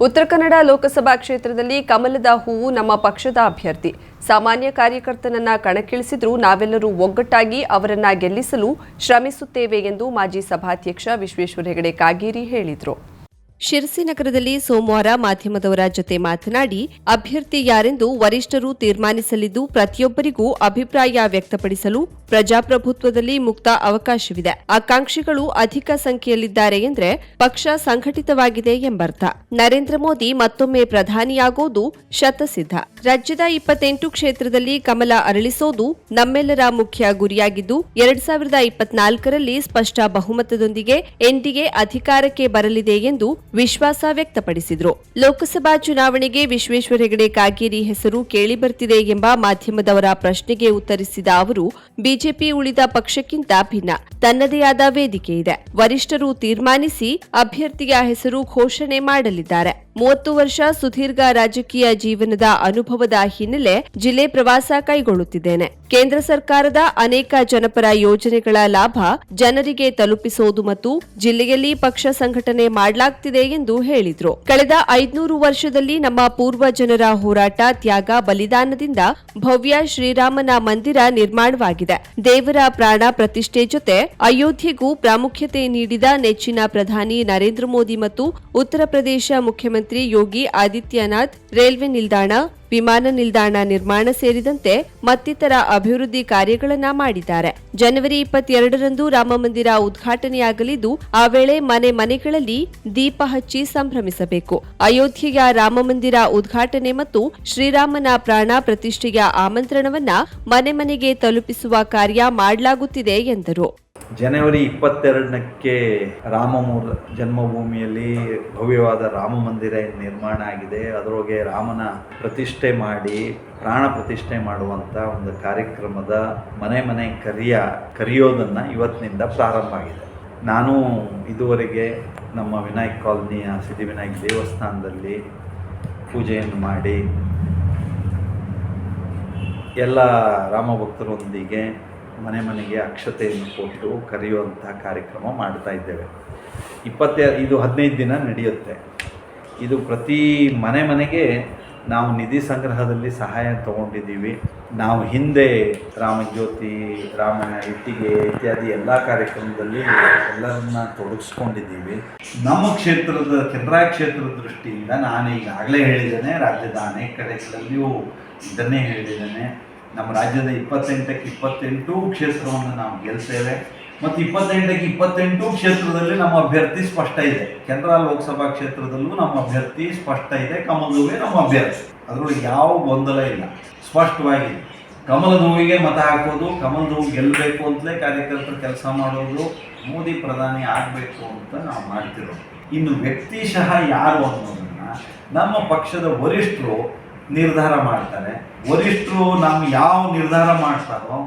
ಉತ್ತರ ಕನ್ನಡ ಲೋಕಸಭಾ ಕ್ಷೇತ್ರದಲ್ಲಿ ಕಮಲದ ಹೂವು ನಮ್ಮ ಪಕ್ಷದ ಅಭ್ಯರ್ಥಿ. ಸಾಮಾನ್ಯ ಕಾರ್ಯಕರ್ತನನ್ನ ಕಣಕ್ಕಿಳಿಸಿದ್ರೂ ನಾವೆಲ್ಲರೂ ಒಗ್ಗಟ್ಟಾಗಿ ಅವರನ್ನ ಗೆಲ್ಲಿಸಲು ಶ್ರಮಿಸುತ್ತೇವೆ ಎಂದು ಮಾಜಿ ಸಭಾಧ್ಯಕ್ಷ ವಿಶ್ವೇಶ್ವರ ಹೆಗಡೆ ಕಾಗೇರಿ ಹೇಳಿದರು. ಶಿರಸಿ ನಗರದಲ್ಲಿ ಸೋಮವಾರ ಮಾಧ್ಯಮದವರ ಜೊತೆ ಮಾತನಾಡಿ, ಅಭ್ಯರ್ಥಿ ಯಾರೆಂದು ವರಿಷ್ಠರು ತೀರ್ಮಾನಿಸಲಿದ್ದು, ಪ್ರತಿಯೊಬ್ಬರಿಗೂ ಅಭಿಪ್ರಾಯ ವ್ಯಕ್ತಪಡಿಸಲು ಪ್ರಜಾಪ್ರಭುತ್ವದಲ್ಲಿ ಮುಕ್ತ ಅವಕಾಶವಿದೆ. ಆಕಾಂಕ್ಷಿಗಳು ಅಧಿಕ ಸಂಖ್ಯೆಯಲ್ಲಿದ್ದಾರೆ ಎಂದರೆ ಪಕ್ಷ ಸಂಘಟಿತವಾಗಿದೆ ಎಂಬರ್ಥ. ನರೇಂದ್ರ ಮೋದಿ ಮತ್ತೊಮ್ಮೆ ಪ್ರಧಾನಿಯಾಗೋದು ಶತಸಿದ್ಧ. ರಾಜ್ಯದ ಇಪ್ಪತ್ತೆಂಟು ಕ್ಷೇತ್ರದಲ್ಲಿ ಕಮಲ ಅರಳಿಸೋದು ನಮ್ಮೆಲ್ಲರ ಮುಖ್ಯ ಗುರಿಯಾಗಿದ್ದು, ಎರಡ್ ಸಾವಿರದ ಇಪ್ಪತ್ನಾಲ್ಕರಲ್ಲಿ ಸ್ಪಷ್ಟ ಬಹುಮತದೊಂದಿಗೆ ಎನ್ಡಿಎ ಅಧಿಕಾರಕ್ಕೆ ಬರಲಿದೆ ಎಂದು ವಿಶ್ವಾಸ ವ್ಯಕ್ತಪಡಿಸಿದರು. ಲೋಕಸಭಾ ಚುನಾವಣೆಗೆ ವಿಶ್ವೇಶ್ವರ ಹೆಗಡೆ ಕಾಗೇರಿ ಹೆಸರು ಕೇಳಿಬರ್ತಿದೆ ಎಂಬ ಮಾಧ್ಯಮದವರ ಪ್ರಶ್ನೆಗೆ ಉತ್ತರಿಸಿದ ಅವರು, ಬಿಜೆಪಿ ಉಳಿದ ಪಕ್ಷಕ್ಕಿಂತ ಭಿನ್ನ. ತನ್ನದೇ ಆದ ವೇದಿಕೆ ಇದೆ. ವರಿಷ್ಠರು ತೀರ್ಮಾನಿಸಿ ಅಭ್ಯರ್ಥಿಯ ಹೆಸರು ಘೋಷಣೆ ಮಾಡಲಿದ್ದಾರೆ. ಮೂವತ್ತು ವರ್ಷ ಸುದೀರ್ಘ ರಾಜಕೀಯ ಜೀವನದ ಅನುಭವದ ಹಿನ್ನೆಲೆ ಜಿಲ್ಲೆ ಪ್ರವಾಸ ಕೈಗೊಳ್ಳುತ್ತಿದ್ದೇನೆ. ಕೇಂದ್ರ ಸರ್ಕಾರದ ಅನೇಕ ಜನಪರ ಯೋಜನೆಗಳ ಲಾಭ ಜನರಿಗೆ ತಲುಪಿಸುವುದು ಮತ್ತು ಜಿಲ್ಲೆಯಲ್ಲಿ ಪಕ್ಷ ಸಂಘಟನೆ ಮಾಡಲಾಗ್ತಿದೆ ಎಂದು ಹೇಳಿದ್ರು. ಕಳೆದ ಐದ್ನೂರು ವರ್ಷದಲ್ಲಿ ನಮ್ಮ ಪೂರ್ವ ಜನರ ಹೋರಾಟ ತ್ಯಾಗ ಬಲಿದಾನದಿಂದ ಭವ್ಯ ಶ್ರೀರಾಮನ ಮಂದಿರ ನಿರ್ಮಾಣವಾಗಿದೆ. ದೇವರ ಪ್ರಾಣ ಪ್ರತಿಷ್ಠೆ ಜೊತೆ ಅಯೋಧ್ಯೆಗೂ ಪ್ರಾಮುಖ್ಯತೆ ನೀಡಿದ ನೆಚ್ಚಿನ ಪ್ರಧಾನಿ ನರೇಂದ್ರ ಮೋದಿ ಮತ್ತು ಉತ್ತರ ಪ್ರದೇಶ ಮುಖ್ಯಮಂತ್ರಿ ಯೋಗಿ ಆದಿತ್ಯನಾಥ್, ರೈಲ್ವೆ ನಿಲ್ದಾಣ, ವಿಮಾನ ನಿಲ್ದಾಣ ನಿರ್ಮಾಣ ಸೇರಿದಂತೆ ಮತ್ತಿತರ ಅಭಿವೃದ್ಧಿ ಕಾರ್ಯಗಳನ್ನು ಮಾಡಿದ್ದಾರೆ. ಜನವರಿ ಇಪ್ಪತ್ತೆರಡರಂದು ರಾಮಮಂದಿರ ಉದ್ಘಾಟನೆಯಾಗಲಿದ್ದು, ಆ ವೇಳೆ ಮನೆ ಮನೆಗಳಲ್ಲಿ ದೀಪ ಹಚ್ಚಿ ಸಂಭ್ರಮಿಸಬೇಕು. ಅಯೋಧ್ಯೆಯ ರಾಮಮಂದಿರ ಉದ್ಘಾಟನೆ ಮತ್ತು ಶ್ರೀರಾಮನ ಪ್ರಾಣ ಪ್ರತಿಷ್ಠೆಯ ಆಮಂತ್ರಣವನ್ನ ಮನೆ ಮನೆಗೆ ತಲುಪಿಸುವ ಕಾರ್ಯ ಮಾಡಲಾಗುತ್ತಿದೆ ಎಂದರು. ಜನವರಿ ಇಪ್ಪತ್ತೆರಡಕ್ಕೆ ರಾಮಮೂರ್ ಜನ್ಮಭೂಮಿಯಲ್ಲಿ ಭವ್ಯವಾದ ರಾಮ ಮಂದಿರ ನಿರ್ಮಾಣ ಆಗಿದೆ. ಅದರೊಳಗೆ ರಾಮನ ಪ್ರತಿಷ್ಠೆ ಮಾಡಿ, ಪ್ರಾಣ ಪ್ರತಿಷ್ಠೆ ಮಾಡುವಂಥ ಒಂದು ಕಾರ್ಯಕ್ರಮದ ಮನೆ ಮನೆ ಕರಿಯ, ಕರೆಯೋದನ್ನು ಇವತ್ತಿನಿಂದ ಪ್ರಾರಂಭ ಆಗಿದೆ. ನಾನು ಇದುವರೆಗೆ ನಮ್ಮ ವಿನಾಯಕ್ ಕಾಲೋನಿಯ ಸಿದ್ಧಿವಿನಾಯಕ್ ದೇವಸ್ಥಾನದಲ್ಲಿ ಪೂಜೆಯನ್ನು ಮಾಡಿ, ಎಲ್ಲ ರಾಮ ಭಕ್ತರೊಂದಿಗೆ ಮನೆ ಮನೆಗೆ ಅಕ್ಷತೆಯನ್ನು ಕೊಟ್ಟು ಕರೆಯುವಂಥ ಕಾರ್ಯಕ್ರಮ ಮಾಡ್ತಾ ಇದ್ದೇವೆ. ಇಪ್ಪತ್ತೇ, ಇದು ಹದಿನೈದು ದಿನ ನಡೆಯುತ್ತೆ. ಇದು ಪ್ರತಿ ಮನೆ ಮನೆಗೆ ನಾವು ನಿಧಿ ಸಂಗ್ರಹದಲ್ಲಿ ಸಹಾಯ ತಗೊಂಡಿದ್ದೀವಿ. ನಾವು ಹಿಂದೆ ರಾಮಜ್ಯೋತಿ ರಾಮ ಇಟ್ಟಿಗೆ ಇತ್ಯಾದಿ ಎಲ್ಲ ಕಾರ್ಯಕ್ರಮದಲ್ಲಿ ಎಲ್ಲರನ್ನ ತೊಡಗಿಸ್ಕೊಂಡಿದ್ದೀವಿ. ನಮ್ಮ ಕ್ಷೇತ್ರದ, ಕೆನರಾ ಕ್ಷೇತ್ರದ ದೃಷ್ಟಿಯಿಂದ ನಾನು ಈಗಾಗಲೇ ಹೇಳಿದ್ದೇನೆ ರಾಜ್ಯದ ಅನೇಕ ಕಡೆಗಳಲ್ಲಿಯೂ ಇದನ್ನೇ ಹೇಳಿದ್ದೇನೆ. ನಮ್ಮ ರಾಜ್ಯದ ಇಪ್ಪತ್ತೆಂಟಕ್ಕೆ ಇಪ್ಪತ್ತೆಂಟು ಕ್ಷೇತ್ರವನ್ನು ನಾವು ಗೆಲ್ತೇವೆ. ಮತ್ತು ಇಪ್ಪತ್ತೆಂಟಕ್ಕೆ ಇಪ್ಪತ್ತೆಂಟು ಕ್ಷೇತ್ರದಲ್ಲಿ ನಮ್ಮ ಅಭ್ಯರ್ಥಿ ಸ್ಪಷ್ಟ ಇದೆ. ಕೆನರಾ ಲೋಕಸಭಾ ಕ್ಷೇತ್ರದಲ್ಲೂ ನಮ್ಮ ಅಭ್ಯರ್ಥಿ ಸ್ಪಷ್ಟ ಇದೆ. ಕಮಲದುವೆ ನಮ್ಮ ಅಭ್ಯರ್ಥಿ. ಅದರೊಳಗೆ ಯಾವ ಗೊಂದಲ ಇಲ್ಲ. ಸ್ಪಷ್ಟವಾಗಿದೆ. ಕಮಲ ನೋವಿಗೆ ಮತ ಹಾಕೋದು ಕಮಲದ ನೋವು ಗೆಲ್ಲಬೇಕು ಅಂತಲೇ ಕಾರ್ಯಕರ್ತರು ಕೆಲಸ ಮಾಡೋದು, ಮೋದಿ ಪ್ರಧಾನಿ ಆಗಬೇಕು ಅಂತ ನಾವು ಮಾಡ್ತಿರೋದು. ಇನ್ನು ವ್ಯಕ್ತಿಶಃ ಯಾರು ಅನ್ನೋದನ್ನು ನಮ್ಮ ಪಕ್ಷದ ವರಿಷ್ಠರು ನಿರ್ಧಾರ ಮಾಡ್ತಾರೆ. ವರಿಷ್ಠರು ನಮ್ಮ ಯಾವ ನಿರ್ಧಾರ ಮಾಡ್ತಾರೋ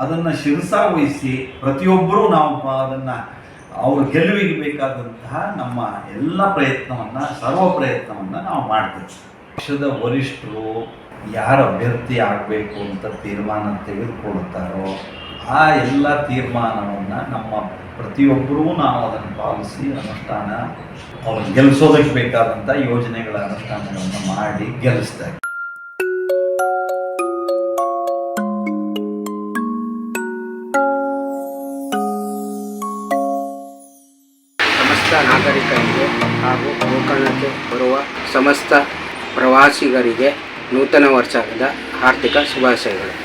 ಅದನ್ನು ಶಿರಸಾವಹಿಸಿ ಪ್ರತಿಯೊಬ್ಬರೂ ನಾವು ಅದನ್ನು ಅವ್ರ ಗೆಲುವಿಗೆ ಬೇಕಾದಂತಹ ನಮ್ಮ ಎಲ್ಲ ಪ್ರಯತ್ನವನ್ನು, ಸರ್ವ ಪ್ರಯತ್ನವನ್ನು ನಾವು ಮಾಡ್ತೇವೆ. ಪಕ್ಷದ ವರಿಷ್ಠರು ಯಾರು ಅಭ್ಯರ್ಥಿ ಆಗಬೇಕು ಅಂತ ತೀರ್ಮಾನ ತೆಗೆದುಕೊಳ್ತಾರೋ ಆ ಎಲ್ಲ ತೀರ್ಮಾನವನ್ನು ನಮ್ಮ ಪ್ರತಿಯೊಬ್ಬರೂ ನಾವು ಅದನ್ನು ಪಾಲಿಸಿ ಅನುಷ್ಠಾನ ಅವ್ರು ಗೆಲ್ಲಿಸೋದಕ್ಕೆ ಬೇಕಾದಂಥ ಯೋಜನೆಗಳ ಅನುಷ್ಠಾನಗಳನ್ನು ಮಾಡಿ ಗೆಲ್ಲಿಸ್ತಾರೆ ನಾಗರಿಕರಿಗೆ ಹಾಗೂ ಗೋಕರ್ಣಕ್ಕೆ ಬರುವ ಸಮಸ್ತ ಪ್ರವಾಸಿಗರಿಗೆ ನೂತನ ವರ್ಷದ ಆರ್ಥಿಕ ಶುಭಾಶಯಗಳು.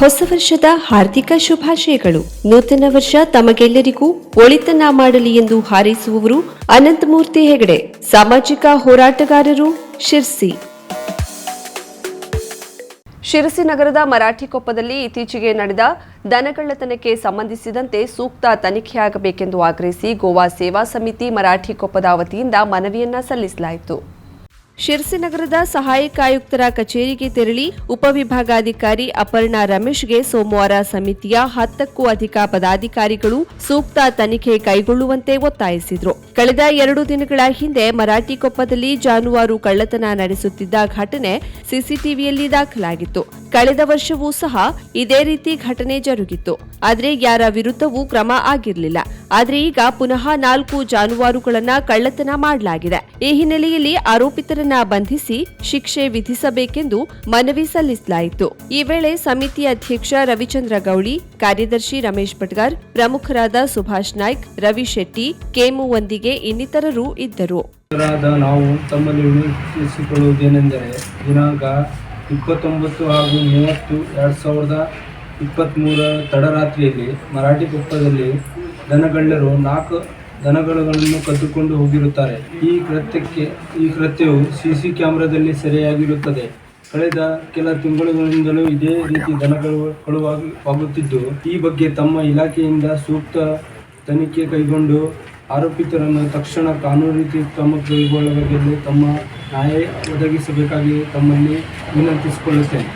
ಹೊಸ ವರ್ಷದ ಹಾರ್ದಿಕ ಶುಭಾಶಯಗಳು. ನೂತನ ವರ್ಷ ತಮಗೆಲ್ಲರಿಗೂ ಒಳಿತನ ಮಾಡಲಿ ಎಂದು ಹಾರೈಸುವವರು ಅನಂತಮೂರ್ತಿ ಹೆಗಡೆ. ಸಾಮಾಜಿಕ ಹೋರಾಟಗಾರರು ಶಿರ್ಸಿ. ಶಿರಸಿ ನಗರದ ಮರಾಠಿಕೊಪ್ಪದಲ್ಲಿ ಇತ್ತೀಚೆಗೆ ನಡೆದ ದನಗಳ್ಳತನಕ್ಕೆ ಸಂಬಂಧಿಸಿದಂತೆ ಸೂಕ್ತ ತನಿಖೆಯಾಗಬೇಕೆಂದು ಆಗ್ರಹಿಸಿ ಗೋವಾ ಸೇವಾ ಸಮಿತಿ ಮರಾಠಿಕೊಪ್ಪದ ವತಿಯಿಂದ ಮನವಿಯನ್ನ ಸಲ್ಲಿಸಲಾಯಿತು. ಶಿರ್ಸಿ ನಗರದ ಸಹಾಯಕ ಆಯುಕ್ತರ ಕಚೇರಿಗೆ ತೆರಳಿ ಉಪವಿಭಾಗಾಧಿಕಾರಿ ಅಪರ್ಣಾ ರಮೇಶ್ಗೆ ಸೋಮವಾರ ಸಮಿತಿಯ ಹತ್ತಕ್ಕೂ ಅಧಿಕ ಪದಾಧಿಕಾರಿಗಳು ಸೂಕ್ತ ತನಿಖೆ ಕೈಗೊಳ್ಳುವಂತೆ ಒತ್ತಾಯಿಸಿದರು. ಕಳೆದ ಎರಡು ದಿನಗಳ ಹಿಂದೆ ಮರಾಠಿಕೊಪ್ಪದಲ್ಲಿ ಜಾನುವಾರು ಕಳ್ಳತನ ನಡೆಸುತ್ತಿದ್ದ ಘಟನೆ ಸಿಸಿಟಿವಿಯಲ್ಲಿ ದಾಖಲಾಗಿತ್ತು. ಕಳೆದ ವರ್ಷವೂ ಸಹ ಇದೇ ರೀತಿ ಘಟನೆ ಜರುಗಿತ್ತು. ಆದರೆ ಯಾರ ವಿರುದ್ಧವೂ ಕ್ರಮ ಆಗಿರಲಿಲ್ಲ. ಆದರೆ ಈಗ ಪುನಃ ನಾಲ್ಕು ಜಾನುವಾರುಗಳನ್ನ ಕಳ್ಳತನ ಮಾಡಲಾಗಿದೆ. ಈ ಹಿನ್ನೆಲೆಯಲ್ಲಿ ಆರೋಪಿತರನ್ನ ಬಂಧಿಸಿ ಶಿಕ್ಷೆ ವಿಧಿಸಬೇಕೆಂದು ಮನವಿ ಸಲ್ಲಿಸಲಾಯಿತು. ಈ ವೇಳೆ ಸಮಿತಿ ಅಧ್ಯಕ್ಷ ರವಿಚಂದ್ರ ಗೌಳಿ, ಕಾರ್ಯದರ್ಶಿ ರಮೇಶ್ ಭಟ್ಗಾರ್ ಪ್ರಮುಖರಾದ ಸುಭಾಷ್ ನಾಯ್ಕ್, ರವಿ ಶೆಟ್ಟಿ, ಕೇಮು ವಂದಿಗೆ ಇನ್ನಿತರರು ಇದ್ದರು. ನಾವು ತಮ್ಮಲ್ಲಿ ವಿನಂತಿಸಿಕೊಳ್ಳುವುದೇನೆಂದರೆ ದಿನಾಂಕ ಇಪ್ಪತ್ತೊಂಬತ್ತು ಹಾಗೂ ಮೂವತ್ತು ಎರಡು ಸಾವಿರದ ಇಪ್ಪತ್ತ್ಮೂರ ತಡರಾತ್ರಿಯಲ್ಲಿ ಮರಾಠಿ ಕೊಪ್ಪದಲ್ಲಿ ದನಗಳ್ಳರು ನಾಲ್ಕು ದನಗಳನ್ನು ಕದ್ದುಕೊಂಡು ಹೋಗಿರುತ್ತಾರೆ. ಈ ಕೃತ್ಯಕ್ಕೆ, ಈ ಕೃತ್ಯವು ಸಿ ಸಿ ಕ್ಯಾಮೆರಾದಲ್ಲಿ ಸೆರೆಯಾಗಿರುತ್ತದೆ. ಕಳೆದ ಕೆಲ ತಿಂಗಳುಗಳಿಂದಲೂ ಇದೇ ರೀತಿ ದನಗಳು ಕಳುವಾಗಿ ಆಗುತ್ತಿದ್ದು, ಈ ಬಗ್ಗೆ ತಮ್ಮ ಇಲಾಖೆಯಿಂದ ಸೂಕ್ತ ತನಿಖೆ ಕೈಗೊಂಡು ಆರೋಪಿತರನ್ನು ತಕ್ಷಣ ಕಾನೂನು ಕ್ರಮ ಕೈಗೊಳ್ಳಬೇಕೆಂದು ತಮ್ಮ ನ್ಯಾಯ ಒದಗಿಸಬೇಕಾಗಿ ತಮ್ಮಲ್ಲಿ ವಿನಂತಿಸಿಕೊಳ್ಳುತ್ತೇನೆ.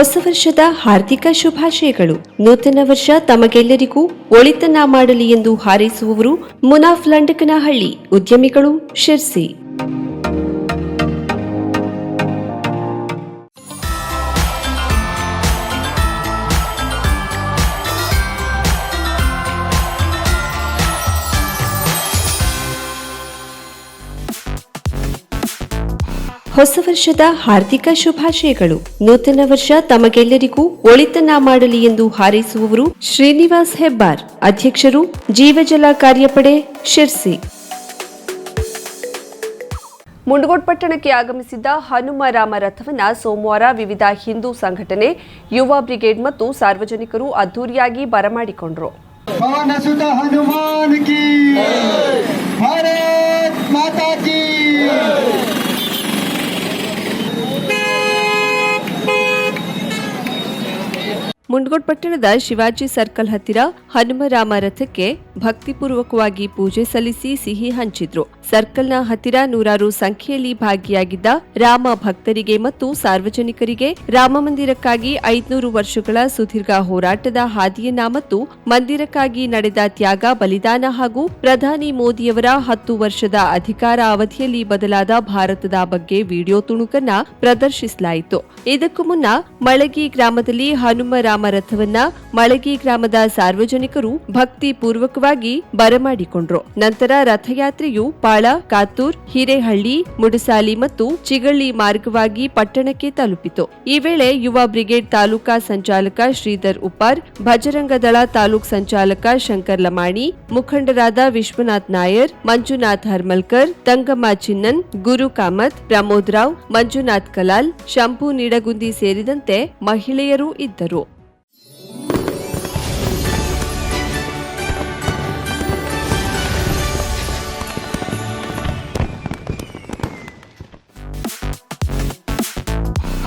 ಹೊಸ ವರ್ಷದ ಹಾರ್ದಿಕ ಶುಭಾಶಯಗಳು. ನೂತನ ವರ್ಷ ತಮಗೆಲ್ಲರಿಗೂ ಒಳಿತನ ಮಾಡಲಿ ಎಂದು ಹಾರೈಸುವವರು ಮುನಾಫ್ ಲಂಡಕನಹಳ್ಳಿ ಉದ್ಯಮಿಗಳು ಶಿರ್ಸಿ. ಹೊಸ ವರ್ಷದ ಹಾರ್ದಿಕ ಶುಭಾಶಯಗಳು. ನೂತನ ವರ್ಷ ತಮಗೆಲ್ಲರಿಗೂ ಒಳಿತನ್ನ ಮಾಡಲಿ ಎಂದು ಹಾರೈಸುವವರು ಶ್ರೀನಿವಾಸ್ ಹೆಬ್ಬಾರ್. ಅಧ್ಯಕ್ಷರು ಜೀವಜಲ ಕಾರ್ಯಪಡೆ ಶಿರ್ಸಿ. ಮುಂಡಗೋಡ್ ಪಟ್ಟಣಕ್ಕೆ ಆಗಮಿಸಿದ್ದ ಹನುಮ ರಾಮ ಸೋಮವಾರ ವಿವಿಧ ಹಿಂದೂ ಸಂಘಟನೆ ಯುವ ಬ್ರಿಗೇಡ್ ಮತ್ತು ಸಾರ್ವಜನಿಕರು ಅದ್ದೂರಿಯಾಗಿ ಬರಮಾಡಿಕೊಂಡರು. ಹನುಮಾನ್ ಮುಂಡಗೋಡ್ ಪಟ್ಟಣದ ಶಿವಾಜಿ ಸರ್ಕಲ್ ಹತ್ತಿರ ಹನುಮರಾಮ ರಥಕ್ಕೆ ಭಕ್ತಿಪೂರ್ವಕವಾಗಿ ಪೂಜೆ ಸಲ್ಲಿಸಿ ಸಿಹಿ ಹಂಚಿದ್ರು. ಸರ್ಕಲ್ನ ಹತ್ತಿರ ನೂರಾರು ಸಂಖ್ಯೆಯಲ್ಲಿ ಭಾಗಿಯಾಗಿದ್ದ ರಾಮ ಭಕ್ತರಿಗೆ ಮತ್ತು ಸಾರ್ವಜನಿಕರಿಗೆ ರಾಮ ಮಂದಿರಕ್ಕಾಗಿ ಐದ್ನೂರು ವರ್ಷಗಳ ಸುದೀರ್ಘ ಹೋರಾಟದ ಹಾದಿಯನ್ನ ಮತ್ತು ಮಂದಿರಕ್ಕಾಗಿ ನಡೆದ ತ್ಯಾಗ, ಬಲಿದಾನ ಹಾಗೂ ಪ್ರಧಾನಿ ಮೋದಿಯವರ ಹತ್ತು ವರ್ಷದ ಅಧಿಕಾರ ಅವಧಿಯಲ್ಲಿ ಬದಲಾದ ಭಾರತದ ಬಗ್ಗೆ ವಿಡಿಯೋ ತುಣುಕನ್ನ ಪ್ರದರ್ಶಿಸಲಾಯಿತು. ಇದಕ್ಕೂ ಮುನ್ನ ಮಳಗಿ ಗ್ರಾಮದಲ್ಲಿ ಹನುಮ ರಾಮ ರಥವನ್ನ ಮಳಗಿ ಗ್ರಾಮದ ಸಾರ್ವಜನಿಕರು ಭಕ್ತಿ ಪೂರ್ವಕವಾಗಿ ಬರಮಾಡಿಕೊಂಡ್ರು. ನಂತರ ರಥಯಾತ್ರೆಯು ಪಾಳ, ಕಾತೂರ್, ಹಿರೇಹಳ್ಳಿ, ಮುಡಸಾಲಿ ಮತ್ತು ಚಿಗಳ್ಳಿ ಮಾರ್ಗವಾಗಿ ಪಟ್ಟಣಕ್ಕೆ ತಲುಪಿತು. ಈ ವೇಳೆ ಯುವ ಬ್ರಿಗೇಡ್ ತಾಲೂಕಾ ಸಂಚಾಲಕ ಶ್ರೀಧರ್ ಉಪ್ಪಾರ್, ಭಜರಂಗ ದಳ ತಾಲೂಕ್ ಸಂಚಾಲಕ ಶಂಕರ್ ಲಮಾಣಿ, ಮುಖಂಡರಾದ ವಿಶ್ವನಾಥ್ ನಾಯರ್, ಮಂಜುನಾಥ್ ಹರ್ಮಲ್ಕರ್, ತಂಗಮ್ಮ ಚಿನ್ನನ್, ಗುರು ಕಾಮತ್, ಪ್ರಮೋದ್ ರಾವ್, ಮಂಜುನಾಥ್ ಕಲಾಲ್, ಶಂಭು ನಿಡಗುಂದಿ ಸೇರಿದಂತೆ ಮಹಿಳೆಯರು ಇದ್ದರು.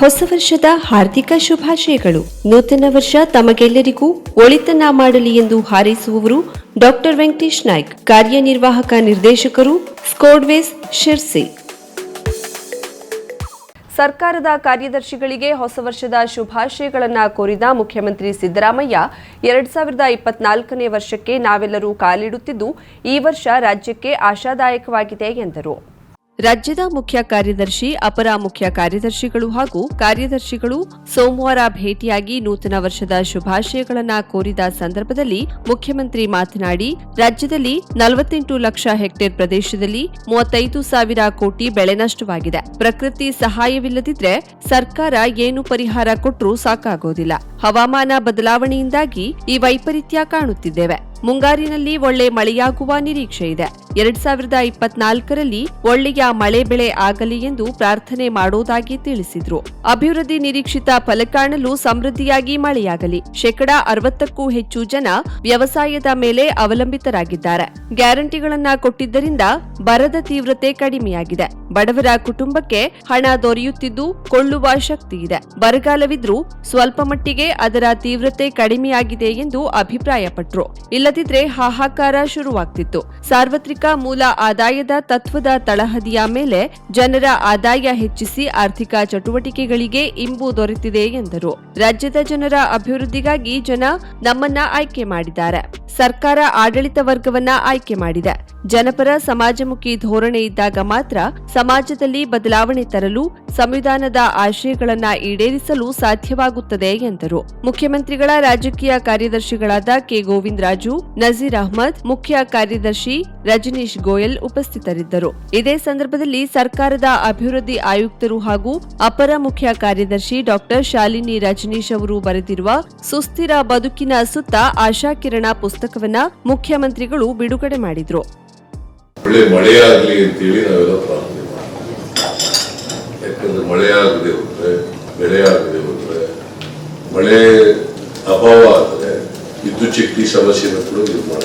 ಹೊಸ ವರ್ಷದ ಹಾರ್ದಿಕ ಶುಭಾಶಯಗಳು. ನೂತನ ವರ್ಷ ತಮಗೆಲ್ಲರಿಗೂ ಒಳಿತನ ಮಾಡಲಿ ಎಂದು ಹಾರೈಸುವವರು ಡಾಕ್ಟರ್ ವೆಂಕಟೇಶ್ ನಾಯ್ಕ್. ಕಾರ್ಯನಿರ್ವಾಹಕ ನಿರ್ದೇಶಕರು ಸ್ಕೋಡ್ವೇಸ್ ಶಿರ್ಸಿ. ಸರ್ಕಾರದ ಕಾರ್ಯದರ್ಶಿಗಳಿಗೆ ಹೊಸ ವರ್ಷದ ಶುಭಾಶಯಗಳನ್ನು ಕೋರಿದ ಮುಖ್ಯಮಂತ್ರಿ ಸಿದ್ದರಾಮಯ್ಯ, ಎರಡ್ ಸಾವಿರದ ಇಪ್ಪತ್ನಾಲ್ಕನೇ ವರ್ಷಕ್ಕೆ ನಾವೆಲ್ಲರೂ ಕಾಲಿಡುತ್ತಿದ್ದು, ಈ ವರ್ಷ ರಾಜ್ಯಕ್ಕೆ ಆಶಾದಾಯಕವಾಗಿದೆ ಎಂದರು. ರಾಜ್ಯದ ಮುಖ್ಯ ಕಾರ್ಯದರ್ಶಿ, ಅಪರ ಮುಖ್ಯ ಕಾರ್ಯದರ್ಶಿಗಳು ಹಾಗೂ ಕಾರ್ಯದರ್ಶಿಗಳು ಸೋಮವಾರ ಭೇಟಿಯಾಗಿ ನೂತನ ವರ್ಷದ ಶುಭಾಶಯಗಳನ್ನು ಕೋರಿದ ಸಂದರ್ಭದಲ್ಲಿ ಮುಖ್ಯಮಂತ್ರಿ ಮಾತನಾಡಿ, ರಾಜ್ಯದಲ್ಲಿ ನಲವತ್ತೆಂಟು ಲಕ್ಷ ಹೆಕ್ಟೇರ್ ಪ್ರದೇಶದಲ್ಲಿ ಮೂವತ್ತೈದು ಸಾವಿರ ಕೋಟಿ ಬೆಳೆ ನಷ್ಟವಾಗಿದೆ. ಪ್ರಕೃತಿ ಸಹಾಯವಿಲ್ಲದಿದ್ರೆ ಸರ್ಕಾರ ಏನು ಪರಿಹಾರ ಕೊಟ್ಟರೂ ಸಾಕಾಗೋದಿಲ್ಲ. ಹವಾಮಾನ ಬದಲಾವಣೆಯಿಂದಾಗಿ ಈ ವೈಪರೀತ್ಯ ಕಾಣುತ್ತಿದ್ದೇವೆ. ಮುಂಗಾರಿನಲ್ಲಿ ಒಳ್ಳೆ ಮಳೆಯಾಗುವ ನಿರೀಕ್ಷೆ ಇದೆ. ಎರಡ್ ಸಾವಿರದ ಇಪ್ಪತ್ನಾಲ್ಕರಲ್ಲಿ ಒಳ್ಳೆಯ ಮಳೆ ಬೆಳೆ ಆಗಲಿ ಎಂದು ಪ್ರಾರ್ಥನೆ ಮಾಡೋದಾಗಿ ತಿಳಿಸಿದ್ರು. ಅಭಿವೃದ್ಧಿ ನಿರೀಕ್ಷಿತ ಫಲ ಕಾಣಲು ಸಮೃದ್ಧಿಯಾಗಿ ಮಳೆಯಾಗಲಿ. ಶೇಕಡಾ ಅರವತ್ತಕ್ಕೂ ಹೆಚ್ಚು ಜನ ವ್ಯವಸಾಯದ ಮೇಲೆ ಅವಲಂಬಿತರಾಗಿದ್ದಾರೆ. ಗ್ಯಾರಂಟಿಗಳನ್ನ ಕೊಟ್ಟಿದ್ದರಿಂದ ಬರದ ತೀವ್ರತೆ ಕಡಿಮೆಯಾಗಿದೆ. ಬಡವರ ಕುಟುಂಬಕ್ಕೆ ಹಣ ದೊರೆಯುತ್ತಿದ್ದು, ಕೊಳ್ಳುವ ಶಕ್ತಿ ಇದೆ. ಬರಗಾಲವಿದ್ರೂ ಸ್ವಲ್ಪ ಮಟ್ಟಿಗೆ ಅದರ ತೀವ್ರತೆ ಕಡಿಮೆಯಾಗಿದೆ ಎಂದು ಅಭಿಪ್ರಾಯಪಟ್ರು. ಇಲ್ಲದಿದ್ರೆ ಹಾಹಾಕಾರ ಶುರುವಾಗ್ತಿತ್ತು. ಸಾರ್ವತ್ರಿಕ ಮೂಲ ಆದಾಯದ ತತ್ವದ ತಳಹದಿಯ ಮೇಲೆ ಜನರ ಆದಾಯ ಹೆಚ್ಚಿಸಿ ಆರ್ಥಿಕ ಚಟುವಟಿಕೆಗಳಿಗೆ ಇಂಬು ದೊರೆತಿದೆ ಎಂದರು. ರಾಜ್ಯದ ಜನರ ಅಭಿವೃದ್ಧಿಗಾಗಿ ಜನ ನಮ್ಮನ್ನ ಆಯ್ಕೆ ಮಾಡಿದ್ದಾರೆ. ಸರ್ಕಾರ ಆಡಳಿತ ವರ್ಗವನ್ನ ಆಯ್ಕೆ ಮಾಡಿದೆ. ಜನಪರ ಸಮಾಜಮುಖಿ ಧೋರಣೆ ಇದ್ದಾಗ ಮಾತ್ರ ಸಮಾಜದಲ್ಲಿ ಬದಲಾವಣೆ ತರಲು ಸಂವಿಧಾನದ ಆಶಯಗಳನ್ನ ಈಡೇರಿಸಲು ಸಾಧ್ಯವಾಗುತ್ತದೆ ಎಂದರು. ಮುಖ್ಯಮಂತ್ರಿಗಳ ರಾಜಕೀಯ ಕಾರ್ಯದರ್ಶಿಗಳಾದ ಕೆ ಗೋವಿಂದ್ ರಾಜು ನಜೀರ್ ಅಹ್ಮದ್, ಮುಖ್ಯ ಕಾರ್ಯದರ್ಶಿ ರಜನೀಶ್ ಗೋಯಲ್ ಉಪಸ್ಥಿತರಿದ್ದರು. ಇದೇ ಸಂದರ್ಭದಲ್ಲಿ ಸರ್ಕಾರದ ಅಭಿವೃದ್ಧಿ ಆಯುಕ್ತರು ಹಾಗೂ ಅಪರ ಮುಖ್ಯ ಕಾರ್ಯದರ್ಶಿ ಡಾಕ್ಟರ್ ಶಾಲಿನಿ ರಜನೀಶ್ ಅವರು ಬರೆದಿರುವ ಸುಸ್ಥಿರ ಬದುಕಿನ ಸುತ್ತ ಆಶಾಕಿರಣ ಪುಸ್ತಕವನ್ನ ಮುಖ್ಯಮಂತ್ರಿಗಳು ಬಿಡುಗಡೆ ಮಾಡಿದ್ರು. ಯಾಕಂದ್ರೆ ಮಳೆ ಆಗದೆ ಹೋದ್ರೆ, ಬೆಳೆ ಆಗದೆ ಹೋದ್ರೆ ಮಳೆ ಅಭಾವ ಆದರೆ ವಿದ್ಯುತ್ ಶಕ್ತಿ ಸಮಸ್ಯೆನೂ ಕೂಡ ನಿರ್ಮಾಣ.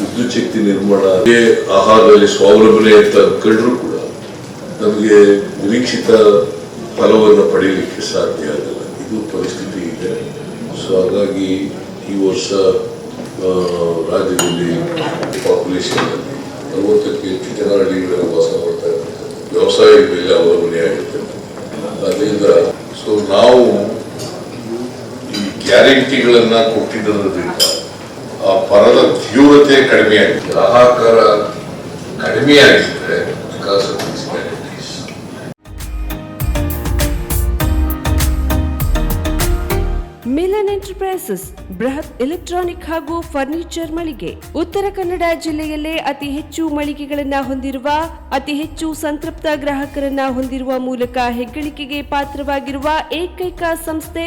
ವಿದ್ಯುತ್ ಶಕ್ತಿ ನಿರ್ಮಾಣ ಆಹಾರದಲ್ಲಿ ಸ್ವಾವಲಂಬನೆ ಅಂತ ಕಂಡ್ರು ಕೂಡ ನಮಗೆ ನಿರೀಕ್ಷಿತ ಫಲವನ್ನು ಪಡೆಯಲಿಕ್ಕೆ ಸಾಧ್ಯ ಆಗಲ್ಲ. ಇದು ಪರಿಸ್ಥಿತಿ ಇದೆ. ಸೊ ಹಾಗಾಗಿ ಈ ವರ್ಷ ರಾಜ್ಯದಲ್ಲಿ ಪಾಪ್ಯುಲೇಷನ್ ಅರವತ್ತಕ್ಕೆ ಹೆಚ್ಚು ಜನ ಹಳ್ಳಿಗಳಲ್ಲಿ ವಾಸ ಮಾಡ್ತಾ ಇರ್ತಾರೆ ವ್ಯವಸಾಯದ ಮೇಲೆ ಅವಲಂಬನೆ ಆಗಿರ್ತದೆ ಅದರಿಂದ ಸೊ ನಾವು ಈ ಗ್ಯಾರಂಟಿಗಳನ್ನ ಕೊಟ್ಟಿದ್ದರಿಂದ ಆ ಪರದ ತೀವ್ರತೆ ಕಡಿಮೆ ಆಗಿದೆ ಗ್ರಾಹಕರ ಕಡಿಮೆ ಆಗಿದ್ರೆ ಬಿಕಾಸ್ ಆಫ್ ಮಿಲನ್ ಎಂಟರ್ಪ್ರೈಸಸ್ ಬೃಹತ್ ಎಲೆಕ್ಟ್ರಾನಿಕ್ ಹಾಗೂ ಫರ್ನಿಚರ್ ಮಳಿಗೆ. ಉತ್ತರ ಕನ್ನಡ ಜಿಲ್ಲೆಯಲ್ಲೇ ಅತಿ ಹೆಚ್ಚು ಮಳಿಗೆಗಳನ್ನು ಹೊಂದಿರುವ ಅತಿ ಹೆಚ್ಚು ಸಂತೃಪ್ತ ಗ್ರಾಹಕರನ್ನ ಹೊಂದಿರುವ ಮೂಲಕ ಹೆಗ್ಗಳಿಕೆಗೆ ಪಾತ್ರವಾಗಿರುವ ಏಕೈಕ ಸಂಸ್ಥೆ